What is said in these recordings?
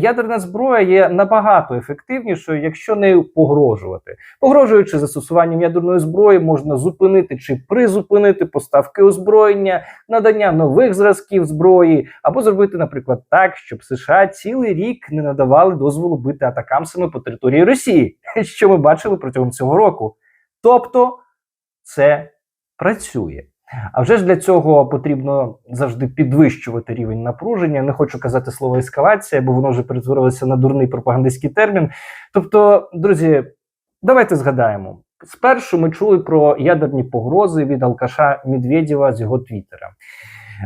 ядерна зброя є набагато ефективнішою, якщо нею погрожувати. Погрожуючи застосуванням ядерної зброї, можна зупинити чи призупинити поставки озброєння, надання нових зразків зброї, або зробити, наприклад, так, щоб США цілий рік не надавали дозволу бити атакамсами по території Росії, що ми бачили протягом цього року. Тобто це працює. А вже ж для цього потрібно завжди підвищувати рівень напруження. Не хочу казати слово ескалація, бо воно вже перетворилося на дурний пропагандистський термін. Тобто, друзі, давайте згадаємо. Спершу ми чули про ядерні погрози від Алкаша Медведєва з його твіттера,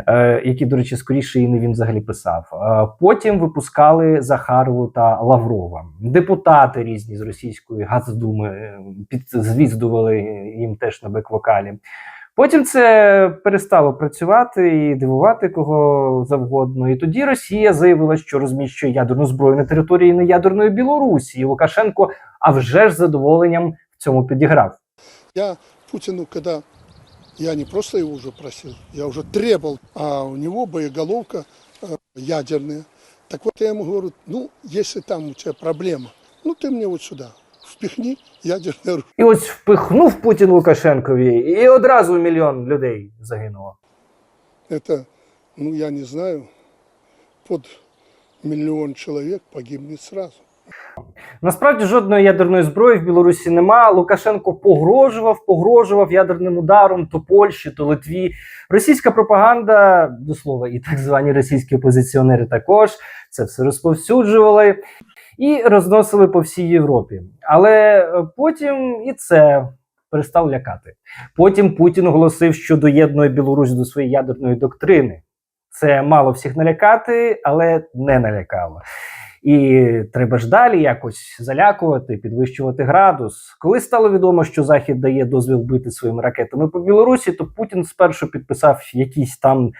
е, які, до речі, скоріше і не він взагалі писав. Е, потім випускали Захарову та Лаврова. Депутати різні з російської Газдуми е, підзвіздували їм теж на бек-вокалі. Потім це перестало працювати і дивувати кого завгодно. І тоді Росія заявила, що розміщує ядерну зброю на території неядерної Білорусі. І Лукашенко, а вже ж задоволенням в цьому підіграв. Я Путину, когда я не просто его уже просил, я уже требовал, а у него боеголовка э, ядерная. Так вот я ему говорю, ну, если там у тебя проблема, ну ты мне вот сюда впихни ядерное оружие. І ось впихнув Путін Лукашенкові, і одразу мільйон людей загинуло. Это, ну, я не знаю, под миллион человек погибнет сразу. Насправді жодної ядерної зброї в Білорусі нема. Лукашенко погрожував, погрожував ядерним ударом то Польщі, то Литві. Російська пропаганда, до слова, і так звані російські опозиціонери також це все розповсюджували і розносили по всій Європі. Але е, потім і це перестав лякати. Потім Путін оголосив, що доєднує Білорусь до своєї ядерної доктрини. Це мало всіх налякати, але не налякало. І треба ж далі якось залякувати, підвищувати градус. Коли стало відомо, що Захід дає дозвіл бити своїми ракетами по Білорусі, то Путін спершу підписав якісь там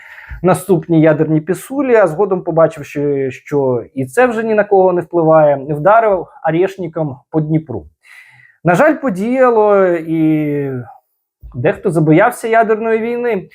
наступні ядерні пісулі, а згодом побачивши, що і це вже ні на кого не впливає, вдарив арешником по Дніпру. На жаль, подіяло, і дехто забоявся ядерної війни.